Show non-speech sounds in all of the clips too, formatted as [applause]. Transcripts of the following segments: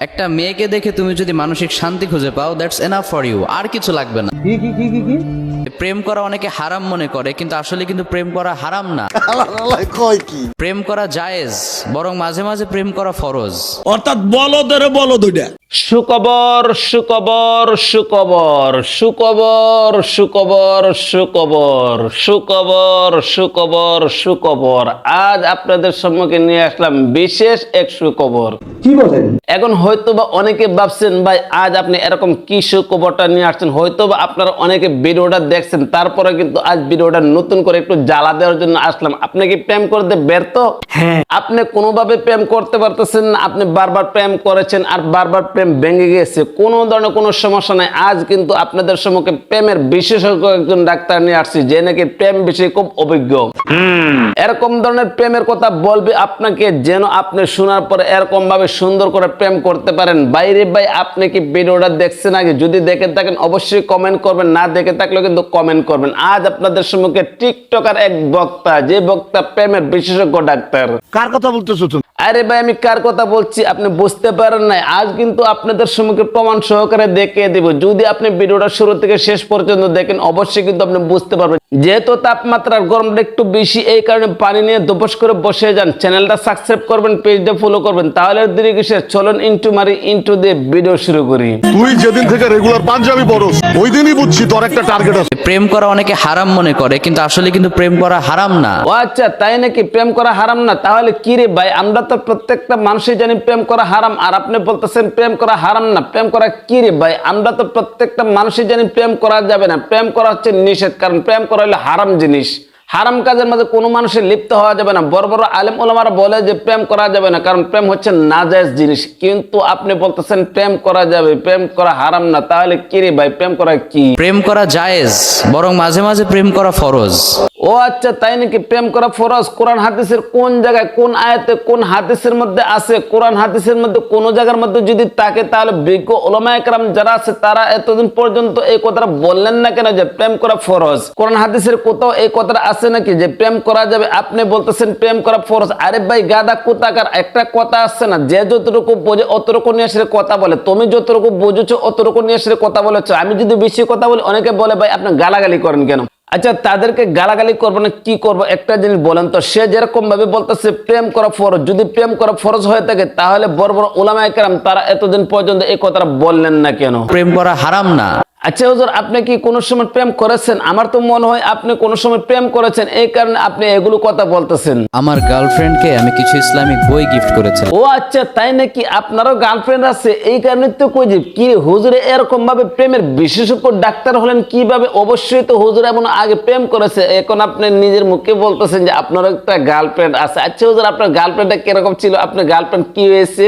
একটা মেয়েকে দেখে তুমি যদি মানসিক শান্তি খুঁজে পাও দ্যাটস এনাফ ফর ইউ আর কিছু লাগবে না। কি কি কি কি? প্রেম করা অনেকে হারাম মনে করে কিন্তু আসলে কিন্তু প্রেম করা হারাম না। [laughs] কয় কি? প্রেম করা জায়েজ বরং মাঝে মাঝে প্রেম করা ফরজ। অর্থাৎ বলদের বলদ ওইটা। সুকবর সুকবর সুকবর সুকবর সুকবর সুকবর সুকবর সুকবর সুকবর আজ আপনাদের সম্মুখে নিয়ে আসলাম বিশেষ এক সুকবর কি বলেন? এখন হয়তো বা অনেকে ভাবছেন ভাই আজ আপনি এরকম কি সুখবরটা নিয়ে আসছেন? হয়তো বা আপনারা অনেকে ভিডিওটা দেখছেন তারপরে কিন্তু আজ ভিডিওটা নতুন করে একটু জ্বালা দেওয়ার জন্য আসলাম। আপনি কি প্রেম করতে ব্যর্থ? হ্যাঁ। আপনি কোনোভাবে প্রেম করতে পারতেছেন না আপনি বারবার প্রেম করেছেন আর বারবার প্রেম ভেঙে গেছে কোনো ধরনের কোনো সমস্যা নাই। আজ কিন্তু আপনাদের সম্মুখে প্রেমের বিশেষজ্ঞ একজন ডাক্তার নিয়ে আসছি যে নাকি প্রেম বিষয়ে খুব অভিজ্ঞ। এরকম ধরনের প্রেমের কথা বলবে আপনাকে যেন আপনি শোনার পরে এরকম ভাবে সুন্দর করে প্রেম করতে পারেন। বাইরে ভাই আপনি কি ভিডিওটা দেখছেন আগে? যদি দেখে থাকেন অবশ্যই কমেন্ট করবেন না দেখে থাকলে কিন্তু কমেন্ট করবেন। আজ আপনাদের সম্মুখে টিকটকার এক বক্তা যে বক্তা প্রেমের বিশেষজ্ঞ ডাক্তার। কার কথা বলতেছো তুমি? আরে ভাই আমি কার কথা বলছি আপনি বুঝতে পারেন নাই। আজ কিন্তু আপনাদের সম্মুখে প্রমাণ সহকারে দেখিয়ে দেব। যদি আপনি ভিডিওটা শুরু থেকে শেষ পর্যন্ত দেখেন অবশ্যই কিন্তু আপনি বুঝতে পারবেন। যেহেতু তাপমাত্রার গরমটা একটু বেশি এই কারণে পানি নিয়ে দুপস করে বসে যান। চ্যানেলটা সাবস্ক্রাইব করবেন পেজটা ফলো করবেন। তাহলে আর দেরি কিসে চলুন ইন্টু মারি ইন্টু দিয়ে ভিডিও শুরু করি। তুই যেদিন থেকে রেগুলার পাঞ্জাবি পরস ওই দিনই বুঝছি তোর একটা টার্গেট আছে। প্রেম করা অনেকে হারাম মনে করে, কিন্তু আসলে কিন্তু প্রেম করা হারাম না। ও আচ্ছা তাই নাকি প্রেম করা হারাম না? তাহলে কি রে ভাই, আমরা তো প্রত্যেকটা মানুষই জানি প্রেম করা হারাম, আর আপনি বলতেছেন প্রেম করা হারাম না। প্রেম করা কি রে ভাই? আমরা তো প্রত্যেকটা মানুষই জানি প্রেম করা যাবে না। প্রেম করা হচ্ছে নিষেধ, কারণ প্রেম করা হলে হারাম জিনিস। হারাম কাজের মধ্যে কোনো মানুষের লিপ্ত হওয়া যাবে না। বড় বড় আলেম ওলামারা বলে যে প্রেম করা যাবে না কারণ প্রেম হচ্ছে নাজায়জ জিনিস। কিন্তু আপনি বলতেছেন প্রেম করা যাবে প্রেম করা হারাম না তাহলে কি রে ভাই প্রেম করা কি? প্রেম করা জায়েজ বরং মাঝে মাঝে প্রেম করা ফরজ। ও আচ্ছা তাই নাকি প্রেম করা ফরজ? কোরআন হাদিসের কোন জায়গায় কোন আয়াতে কোন হাদিসের মধ্যে আছে? কোরআন হাদিসের মধ্যে কোন জায়গার মধ্যে যদি তাকে তাহলে বিজ্ঞ ওলামা একরাম যারা আছে তারা এতদিন পর্যন্ত এই কথাটা বললেন না কেন যে প্রেম করা ফরজ? কোরআন হাদিসের কোথাও এই কথাটা আছে নাকি যে প্রেম করা যাবে? আপনি বলতেছেন প্রেম করা ফরজ। আরে ভাই গাদা কোথাকার একটা কথা আসছে না। যে যতটুকু বোঝে, অতটুকু নিয়ে এসে কথা বলে। তুমি যতটুকু বুঝেছ, অতটুকু নিয়ে এসে কথা বলেছ। আমি যদি বেশি কথা বলি, অনেকে বলে, ভাই, আপনি গালাগালি করেন কেন? আচ্ছা তাদেরকে গালাগালি করব না, কি করব? একটা জিনিস বলেন তো, সে যেরকম ভাবে বলতেছে, প্রেম করা ফরজ। যদি প্রেম করা ফরজ হয়ে থাকে, তাহলে বড় বড় ওলামা একরাম তারা এতদিন পর্যন্ত এই কথাটা বললেন না কেন? প্রেম করা হারাম না। আচ্ছা হুজুর আপনি কি কোনো সময় প্রেম করেছেন? আমার তো মনে হয় আপনি কোনো সময় প্রেম করেছেন এই কারণে আপনি এগুলো কথা বলতেছেন। আমার গার্লফ্রেন্ডকে আমি কিছু ইসলামিক বই গিফট করেছিলাম। ও আচ্ছা তাই নাকি? আপনারও গার্লফ্রেন্ড আছে এই কারণে তো কই যে কি হুজুরে এরকম ভাবে প্রেমের বিশেষজ্ঞ ডাক্তার হলেন কীভাবে? অবশ্যই তো হুজুর এমন আগে প্রেম করেছে এখন আপনি নিজের মুখে বলতেছেন যে আপনার একটা গার্লফ্রেন্ড আছে। আচ্ছা হুজুর আপনার গার্লফ্রেন্ডটা কীরকম ছিল? আপনার গার্লফ্রেন্ড কি হয়েছে?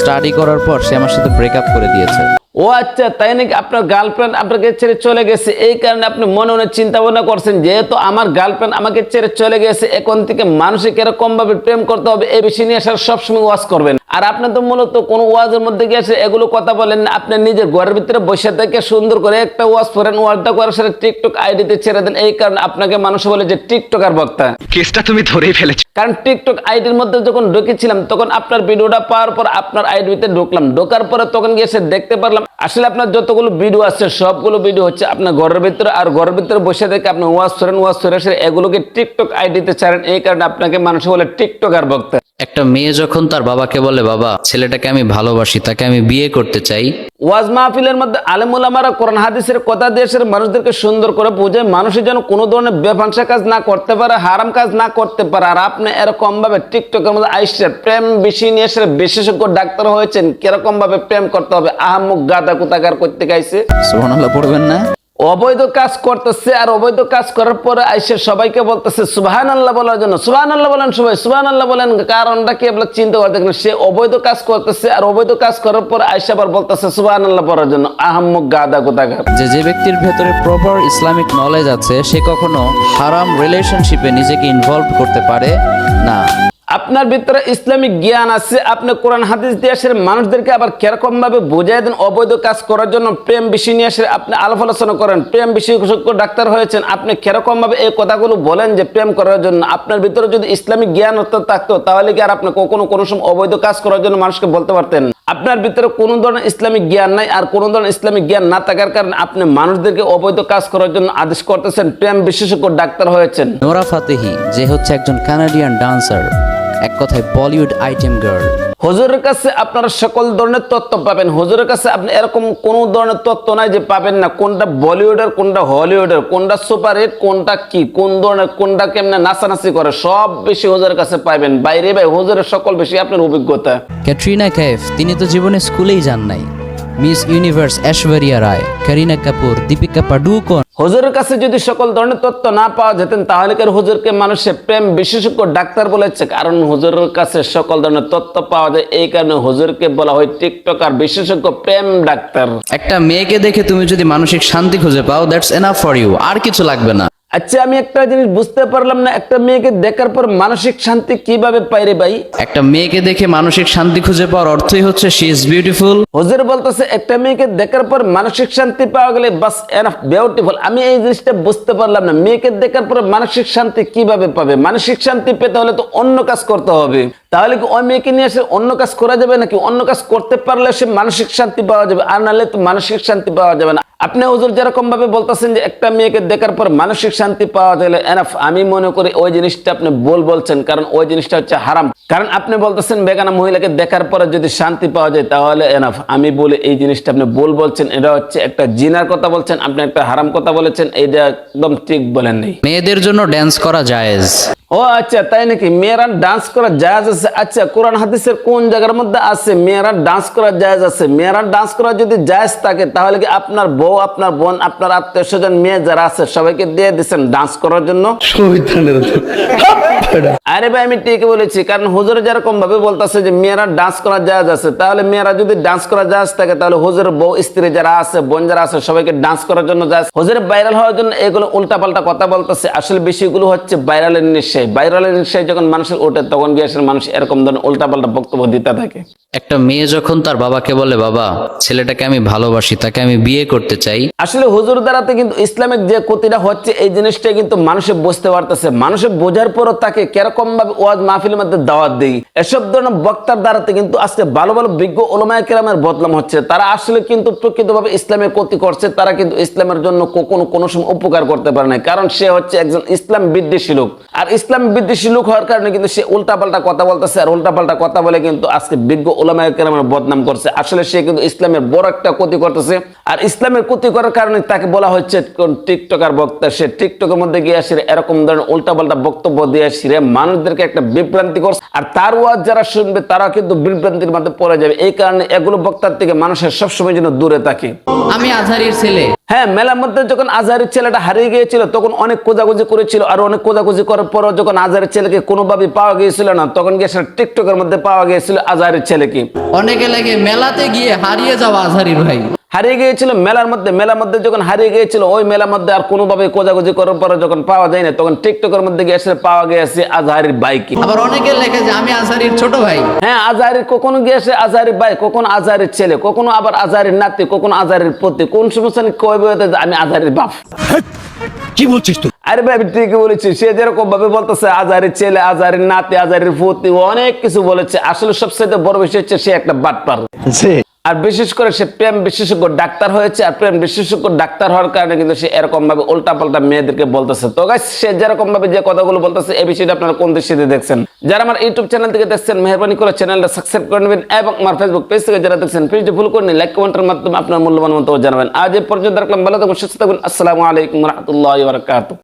স্টাডি করার পর সে আমার সাথে ব্রেকআপ করে দিয়েছে। ও আচ্ছা তাই নাকি আপনার গার্লফ্রেন্ড আপনাকে ছেড়ে চলে গেছে? এই কারণে আপনি মনে মনে চিন্তা ভাবনা করছেন, যেহেতু আমার গার্লফ্রেন্ড আমাকে ছেড়ে চলে গেছে, এখন থেকে মানুষকে এরকমভাবে প্রেম করতে হবে, এই বিষয় নিয়ে আসার সবসময় ওয়াশ করবেন। আর আপনি তো মূলত কোন ওয়াজের মধ্যে গিয়ে এগুলো কথা বলেন না আপনি নিজের ঘরের ভিতরে বসে থেকে সুন্দর করে একটা ওয়াজ করেন ওয়াজটা করার সাথে টিকটক আইডিতে ছেড়ে দেন এই কারণে আপনাকে মানুষ বলে যে টিকটকার বক্তা। কেসটা তুমি ধরেই ফেলেছো। কারণ টিকটক আইডির মধ্যে যখন ঢুকেছিলাম তখন আপনার ভিডিওটা পাওয়ার পর আপনার আইডিতে ঢুকলাম। ঢোকার পরে তখন গিয়ে দেখতে পারলাম আসলে আপনার যতগুলো ভিডিও আছে সবগুলো ভিডিও হচ্ছে আপনার ঘরের ভিতরে আর ঘরের ভিতরে বসে থেকে আপনি ওয়াজ করেন ওয়াজ করে এগুলোকে টিকটক আইডিতে ছাড়েন এই কারণে আপনাকে মানুষ বলে টিকটকার বক্তা। একটা মেয়ে যখন তার বাবাকে বলে বাবা ছেলেটাকে আমি ভালোবাসি তাকে আমি বিয়ে করতে চাই। ওয়াজ মাহফিলের মধ্যে আলেমুলামারা কোরআন হাদিসের কথা দিয়ে এসে মানুষদেরকে সুন্দর করে বুঝে মানুষের যেন কোনো ধরনের বেফাংসা কাজ না করতে পারে হারাম কাজ না করতে পারে। আর আপনি এরকম ভাবে টিকটকের মধ্যে আইসে প্রেম বেশি নিয়ে এসে বিশেষজ্ঞ ডাক্তার হয়েছেন কীরকম ভাবে প্রেম করতে হবে? আহামুক গাদা কুতাকার করতে গাইছে সোহানাল্লাহ পড়বেন না? অবৈধ কাজ করতেছে আর অবৈধ কাজ করার পরে আইসে সবাইকে বলতেছে সুবাহান আল্লাহ বলার জন্য। সুবাহান আল্লাহ বলেন সবাই সুবাহান আল্লাহ বলেন, কারণটা কি আপনার চিন্তা করতে গেলে সে অবৈধ কাজ করতেছে আর অবৈধ কাজ করার পর আইসে আবার বলতেছে সুবাহান আল্লাহ বলার জন্য। আহম্মক গাদা কোথাকার। যে যে ব্যক্তির ভেতরে প্রপার ইসলামিক নলেজ আছে, সে কখনো হারাম রিলেশনশিপে নিজেকে ইনভলভ করতে পারে না। আপনার ভিতরে ইসলামিক জ্ঞান আছে, আপনি কোরআন, হাদিস দিয়ে আসে মানুষদেরকে আবার কীরকম ভাবে বোঝাই দেন, অবৈধ কাজ করার জন্য প্রেম বিষয় নিয়ে এসে আপনি আলাপ আলোচনা করেন, প্রেম বিশেষজ্ঞ ডাক্তার হয়েছেন, আপনি কীরকম ভাবে এই কথাগুলো বলেন যে প্রেম করার জন্য, আপনার ভিতরে যদি ইসলামিক জ্ঞান থাকতো, তাহলে কি আর আপনি কখনো কোনো সময় অবৈধ কাজ করার জন্য মানুষকে বলতে পারতেন? আপনার ভিতরে কোনো ধরনের ইসলামিক জ্ঞান নাই, আর কোনো ধরনের ইসলামিক জ্ঞান না থাকার কারণে আপনি মানুষদেরকে অবৈধ কাজ করার জন্য আদেশ করতেছেন, প্রেম বিশেষজ্ঞ ডাক্তার হয়েছেন। নোরা ফাতেহি, যে হচ্ছে একজন কানাডিয়ান ডান্সার এক কথায় বলিউড আইটেম গার্ল। হুজুরের কাছে আপনারা সকল ধরনের তত্ত্ব পাবেন। হুজুরের কাছে আপনি এরকম কোনো ধরনের তত্ত্ব নাই যে পাবেন না। কোনটা বলিউডের কোনটা হলিউডের কোনটা সুপার হিট কোনটা কি কোন ধরনের কোনটা কেমনে নাচানাচি করে সব বেশি হুজুরের কাছে পাবেন বাইরে ভাই হুজুরের সকল বেশি আপনার অভিজ্ঞতা। ক্যাটরিনা কাইফ তিনি তো জীবনে স্কুলেই যান নাই। Miss universe Aishwarya Rai Kareena Kapoor Deepika Padukone. হুজুরের কাছে যদি সকল ধরনের তথ্য না পাওয়া যেতেন তাহলে কি হুজুরকে মানুষে প্রেম বিশেষজ্ঞ ডাক্তার বলেছে? কারণ হুজুরের কাছে সকল ধরনের তথ্য পাওয়া যায় এই কারণে হুজুরকে বলা হয় টিকটক আর বিশেষজ্ঞ প্রেম ডাক্তার। একটা মেয়েকে দেখে তুমি যদি মানসিক শান্তি খুঁজে পাও দ্যাটস এনাফ ফর ইউ আর কিছু লাগবে না। আচ্ছা আমি একটা জিনিস বুঝতে পারলাম না একটা মেয়েকে দেখার পর মানসিক শান্তি কীভাবে পাই রে ভাই? একটা মেয়েকে দেখে মানসিক শান্তি খুঁজে পাওয়ার অর্থই হচ্ছে শি ইজ বিউটিফুল হুজুর বলতেছে একটা মেয়েকে দেখার পর মানসিক শান্তি পাওয়া গেলে বাস এনাফ বিউটিফুল আমি এই জিনিসটা বুঝতে পারলাম না মেয়েকে দেখার পর মানসিক শান্তি কীভাবে পাবে? মানসিক শান্তি পেতে হলে তো অন্য কাজ করতে হবে। তাহলে কি ওই মেয়েকে নিয়ে এসে অন্য কাজ করা যাবে নাকি অন্য কাজ করতে পারলে সে মানসিক শান্তি পাওয়া যাবে? আর নাহলে তো মানসিক শান্তি পাওয়া যাবে না। আপনি হুজুর যেরকম ভাবে বলতেছেন যে একটা মেয়েকে দেখার পর মানসিক শান্তি পাওয়া গেলে এনাফ আমি মনে করি ওই জিনিসটা আপনি বল বলছেন, কারণ ওই জিনিসটা হচ্ছে হারাম। কারণ আপনি বলতেছেন বেগানা মহিলাকে দেখার পরে যদি শান্তি পাওয়া যায় তাহলে এনাফ আমি বলে এই জিনিসটা আপনি বল বলছেন, এটা হচ্ছে একটা জিনার কথা বলছেন, আপনি একটা হারাম কথা বলেছেন এটা একদম ঠিক বলেন নেই। মেয়েদের জন্য ড্যান্স করা জায়েজ। ও আচ্ছা তাই নাকি? মেয়েরা ডান্স করা জায়েজ আছে? আচ্ছা কোরআন হাদিসের কোন জায়গার মধ্যে আছে মেয়েরা ডান্স করা জায়েজ আছে? মেয়েরা ডান্স করা যদি জায়েজ থাকে তাহলে কি আপনার বউ আপনার বোন আপনার আত্মীয় স্বজন মেয়ে যারা আছে সবাইকে দিয়ে দিচ্ছেন ডান্স করার জন্য? আরে ভাই আমি ঠিকই বলেছি কারণ হুজুর যেরকম ভাবে বলতেছে যে মেয়েরা ডান্স করা জায়েজ আছে তাহলে মেয়েরা যদি ডান্স করা জায়েজ থাকে তাহলে হুজুর বউ স্ত্রী যারা আছে বোন যারা আছে সবাইকে ডান্স করার জন্য জায়েজ। হুজুর ভাইরাল হওয়ার জন্য এগুলো উল্টাপাল্টা কথা বলতেছে আসলে বিষয়গুলো হচ্ছে ভাইরালের নিশ্চয় ভাইরালের নিশ্চয় যখন মানুষের ওঠে তখন গিয়ে মানুষ এরকম ধরনের উল্টাপাল্টা বক্তব্য দিতে থাকে। একটা মেয়ে যখন তার বাবাকে বলে বাবা ছেলেটাকে আমি ভালোবাসি তাকে আমি বিয়ে করতে চাই। আসলে হুজুর দ্বারাতে কিন্তু ইসলামিক যে ক্ষতিটা হচ্ছে এই জিনিসটা কিন্তু মানুষে বুঝতে পারতেছে। মানুষে বোঝার পরও তাকে কীরকম ভাবে ওয়াজ মাহফিলের মধ্যে দাওয়াত দিই। এসব ধরনের বক্তার দ্বারাতে কিন্তু আজকে ভালো ভালো বিজ্ঞ ওলমায় কেরামের বদলাম হচ্ছে। তারা আসলে কিন্তু প্রকৃতভাবে ইসলামের ক্ষতি করছে তারা কিন্তু ইসলামের জন্য কখনো কোনো সময় উপকার করতে পারে না কারণ সে হচ্ছে একজন ইসলাম বিদ্বেষী লোক। আর ইসলাম বিদ্বেষী লোক হওয়ার কারণে কিন্তু সে উল্টাপাল্টা কথা বলতেছে আর উল্টাপাল্টা কথা বলে কিন্তু আজকে বিজ্ঞ ওলামায় কেরামের বদনাম করছে। আসলে সে কিন্তু ইসলামের বড় একটা ক্ষতি করতেছে। আর ইসলামের ক্ষতি করার কারণে তাকে বলা হচ্ছে কোন টিকটকার বক্তা, সে টিকটকের মধ্যে গিয়ে আসে এরকম ধরনের উল্টাপাল্টা বক্তব্য দিয়ে আসে মানুষদেরকে একটা বিভ্রান্তি করছে। আর তার ওয়াজ যারা শুনবে তারা কিন্তু বিভ্রান্তির মধ্যে পড়ে যাবে। এই কারণে এগুলো বক্তার থেকে মানুষের সবসময় যেন দূরে থাকে। আমি আজহারির ছেলে। হ্যাঁ মেলার মধ্যে যখন আজহারের ছেলেটা হারিয়ে গিয়েছিল, তখন অনেক খোঁজাখুঁজি করেছিল। আর অনেক খোঁজাখুঁজি করার পরও যখন আজহারের ছেলেকে কোনোভাবে পাওয়া গিয়েছিল না, তখন গিয়ে সেটা টিকটকের মধ্যে পাওয়া গিয়েছিল আজহারের ছেলেকে। অনেকে লাগে মেলাতে গিয়ে হারিয়ে যাওয়া আজহারি ভাই। হারিয়ে গিয়েছিল মেলার মধ্যে মেলার মধ্যে যখন হারিয়ে গিয়েছিল ওই মেলার মধ্যে আর কোনোভাবে খোঁজাখুঁজি করার পরে যখন পাওয়া যায় না তখন টিকটকের মধ্যে গিয়ে এসে পাওয়া গিয়েছে আজহারির বাইকে আবার অনেকে লেখে যে আমি আজহারির ছোট ভাই। হ্যাঁ আজহারির কখনো গিয়েছে আজহারির ভাই কখনো আজহারির ছেলে কখনো আবার আজহারির নাতি কখনো আজহারির পতি কোন সমস্যা কইবে যে আমি আজহারির বাপ। কি বলছিস তুই? আরে ভাই ঠিকই বলেছি সে যেরকম ভাবে বলতেছে আজারের ছেলে আজারের নাতি আজারের ফুতি অনেক কিছু বলেছে। আসলে সবচেয়ে বড় বিষয় হচ্ছে সে একটা বাটপার। আর বিশেষ করে সে প্রেম বিশেষজ্ঞ ডাক্তার হয়েছে, আর প্রেম বিশেষজ্ঞ ডাক্তার হওয়ার কারণে কিন্তু সে এরকম ভাবে উল্টা পাল্টা মেয়েদেরকে বলতেছে। তো গাইস সে যেরকম ভাবে যে কথাগুলো বলতেছে, এই বিষয়টা আপনারা কোন দৃষ্টিতে দেখছেন? যারা আমার ইউটিউব চ্যানেল থেকে দেখছেন, মেহরবানি করে চ্যানেলটা সাবস্ক্রাইব করে নেবেন এবং আমার ফেসবুক পেজ থেকে যারা দেখছেন পেজটি ভুল করে নিন লাইক কমেন্টের মাধ্যমে আপনার মূল্যবান মন্তব্য জানাবেন। আজ এই পর্যন্ত রাখলাম, ভালো থাকুন, সুস্থ থাকুন। আসসালামু আলাইকুম রহমতুল্লাহ